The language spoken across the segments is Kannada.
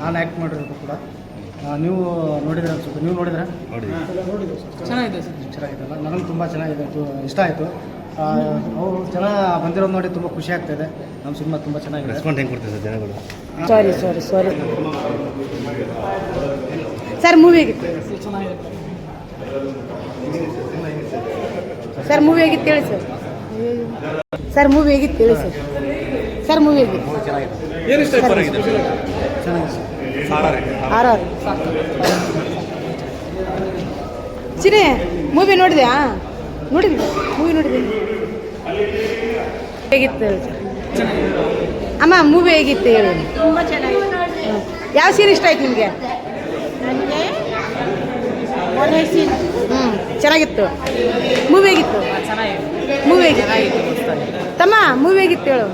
ನಾನು ಆ್ಯಕ್ಟ್ ಮಾಡಿರೋದು ಕೂಡ. ನೀವು ನೋಡಿದ್ರೆ ಅನ್ಸುತ್ತೆ. ನೀವು ನೋಡಿದ್ರೆ? ನೋಡಿ ಚೆನ್ನಾಗಿದೆ ಸರ್. ಚೆನ್ನಾಗಿದೆಲ್ಲ ನನಗೆ ತುಂಬ ಚೆನ್ನಾಗಿದೆ. ಇಷ್ಟ ಆಯಿತು. ಅವರು ಜನ ಬಂದಿರೋದು ನೋಡಿ ತುಂಬ ಖುಷಿ ಆಗ್ತಾಯಿದೆ ನಮ್ಮ ಸಿನಿಮಾ ತುಂಬ ಚೆನ್ನಾಗಿದೆ. ರೆಸ್ಪಾಂಡ್ ಹೆಂಗೆ ಕೊಡ್ತಾರೆ ಸರ್ ಜನಗಳು? Sorry sorry sorry sir movie ಹೇಗಿತ್ತು? ಸರ್ ಮೂವಿ ಹೇಗಿತ್ತು ಹೇಳಿ ಸರ್ ಸರ್ ಮೂವಿ ಹೇಗಿತ್ತು ಹೇಳಿ ಸರ್ ಸರ್ ಮೂವಿ ಹೇಗಿತ್ತು? ಚೆನ್ನಾಗಿದೆ. ಇಷ್ಟ ಪರಗಿದೆ ಆರ್ ಆರ್ ಚಿನಿ ಮೂವಿ ನೋಡಿದ್ಯಾ? ನೋಡಿದ್ವಿ ಮೂವಿ ನೋಡಿದ್ವಿ ಹೇಗಿತ್ತು ಹೇಳಿ. ಅಮ್ಮ ಮೂವಿ ಹೇಗಿತ್ತು ಹೇಳಿ. ಯಾವ ಸೀರೆ ಇಷ್ಟ ಆಯ್ತು ನಿಮಗೆ? ಹ್ಞೂ ಚೆನ್ನಾಗಿತ್ತು. ಮೂವಿ ಹೇಗಿತ್ತು? ಮೂವಿ ಹೇಗಿತ್ತು? ತಮ್ಮ ಮೂವಿ ಹೇಗಿತ್ತು ಹೇಳು.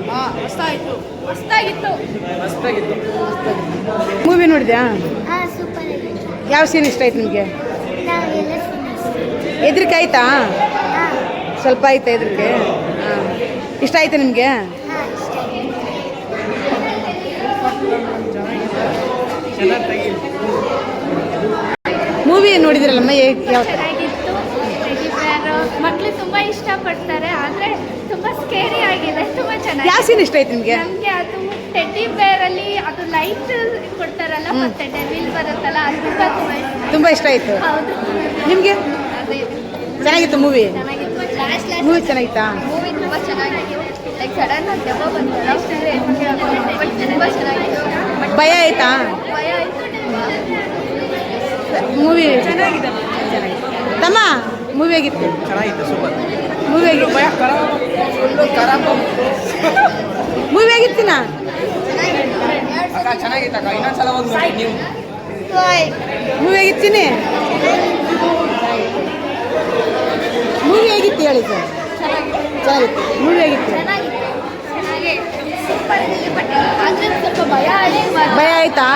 ಮೂವಿ ನೋಡಿದ್ಯಾ? ಹಾಂ ಸೂಪರ್ ಆಗಿದೆ ಯಾವ ಸೀನ್ ಇಷ್ಟ ಆಯ್ತು ನಿಮಗೆ? ಹೆದ್ರಿಕೆ ಆಯ್ತಾ? ಹಾಂ. ಸ್ವಲ್ಪ ಆಯ್ತಾ ಹೆದ್ರಿಕೆ ಹಾಂ. ಇಷ್ಟ ಆಯ್ತಾ ನಿಮಗೆ? ಮೂವಿ ನೋಡಿದಿರಲ್ಲಮ್ಮ ಯಾವ ಮಕ್ಕಳು ತುಂಬಾ ಇಷ್ಟಪಡ್ತಾರೆ ಆದ್ರೆ ತುಂಬಾ ಸ್ಕೇರಿ ಆಗಿದೆ ತುಂಬಾ ಯಾವ ಚೆನ್ನಾಗಿ ಸೀನ್ ಇಷ್ಟ ಆಯ್ತು ನಿಮಗೆ? ನಮಗೆ ಅದು ಟೆಡ್ಡಿ ಬೇರ್ ಅಲ್ಲಿ ಅದು ಲೈಟ್ ಕೊಡ್ತಾರಲ್ಲ ಮತ್ತೆ ಡೆವಿಲ್ ಬರುತ್ತಲ್ಲ ಅದು ತುಂಬಾ ತುಂಬಾ ಇಷ್ಟ. ತುಂಬ ಇಷ್ಟ ಆಯಿತು. ಹೌದು. ನಿಮಗೆ? ಅದೇ. ಚೆನ್ನಾಗಿತ್ತು ಮೂವಿ ಮೂವಿ ಚೆನ್ನಾಗಿತ್ತಾ? ಮೂವಿ ತುಂಬಾ ಚೆನ್ನಾಗಿತ್ತು ಲೈಕ್ ಸಡನ್ ಆಗಿ ದೆವ್ವ ಬಂತಲ್ಲ ಬಟ್ ತುಂಬಾ ಚೆನ್ನಾಗಿತ್ತು. ಭಯ ಆಯ್ತಾ? ಭಯ ಆಯ್ತು ಮೂವಿ ಚೆನ್ನಾಗಿದೆ. ತಮ್ಮ? ಮೂವಿ ಹೇಗಿತ್ತು ಚೆನ್ನಾಗಿತ್ತು ಸೂಪರ್ ಮೂವಿ ಖರಾಬ್ ಮೂವಿ ಹೇಗಿತ್ತಿನ ಅಕ್ಕ ಚೆನ್ನಾಗಿತ್ತು ಇನ್ನೊಂದ್ಸಲ ಹೋಗಿ ನೀವು. ಮೂವಿ ಹೇಗಿತ್ತೀನಿ ಮೂವಿ ಹೇಗಿತ್ತು ಹೇಳಿ ಸರ್. ಚೆನ್ನಾಗಿತ್ತು. ಮೂವಿ ಸ್ವಲ್ಪ ಭಯ ಆಯ್ತು?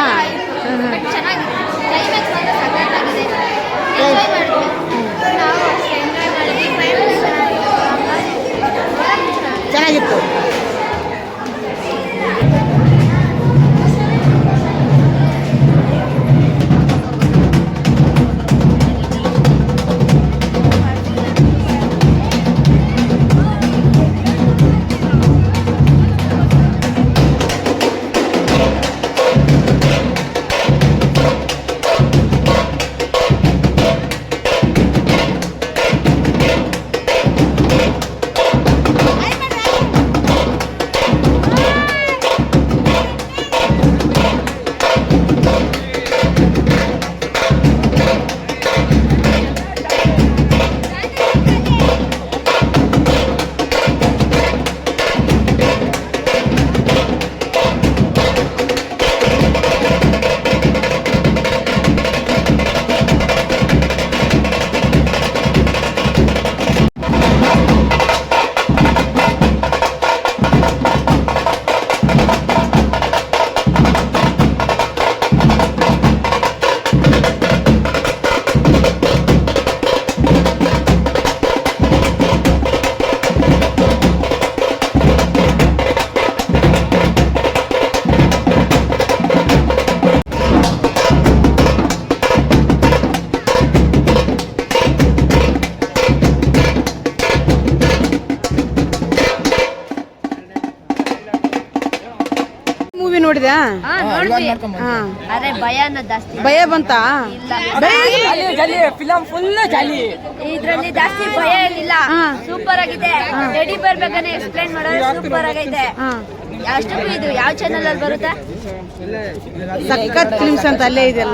ಮೂವಿ ನೋಡಿದ್ಯಾ? ಅದೇ ಅರೆ ಭಯ ಜಾಸ್ತಿ. ಭಯ ಬಂತಾ? ಫಿಲಮ್ ಫುಲ್ ಜಾಲಿ ಇದ್ರಲ್ಲಿ ಜಾಸ್ತಿ ಭಯ ಏನಿಲ್ಲ. ಸೂಪರ್ ಆಗಿದೆ. ರೆಡಿ ಬರ್ಬೇಕಾದ್ರೆ ಎಕ್ಸ್ಪ್ಲೈನ್ ಮಾಡೋದು ಸೂಪರ್ ಆಗೈತೆ ಹಾಂ. ಅಷ್ಟಕ್ಕೂ ಇದು ಯಾವ ಚಾನಲ್ ಅಲ್ಲಿ ಬರುತ್ತೆ? ಸಖತ್ ಫಿಲ್ಮ್ಸ್ ಅಂತ ಅಲ್ಲೇ ಇದೆ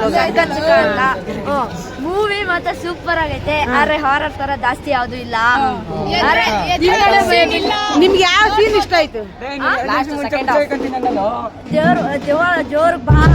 ಮೂವಿ ಮಾತ್ರ ಸೂಪರ್ ಆಗೈತೆ ಆದ್ರೆ ಹಾರರ್ ತರ ಜಾಸ್ತಿ ಯಾವ್ದು ಇಲ್ಲ ನಿಮ್ಗೆ ಯಾವ ಸೀನ್ ಇಷ್ಟ ಆಯ್ತು ಜೋರು ಜೋರು ಜೋರ್ ಬಹಳ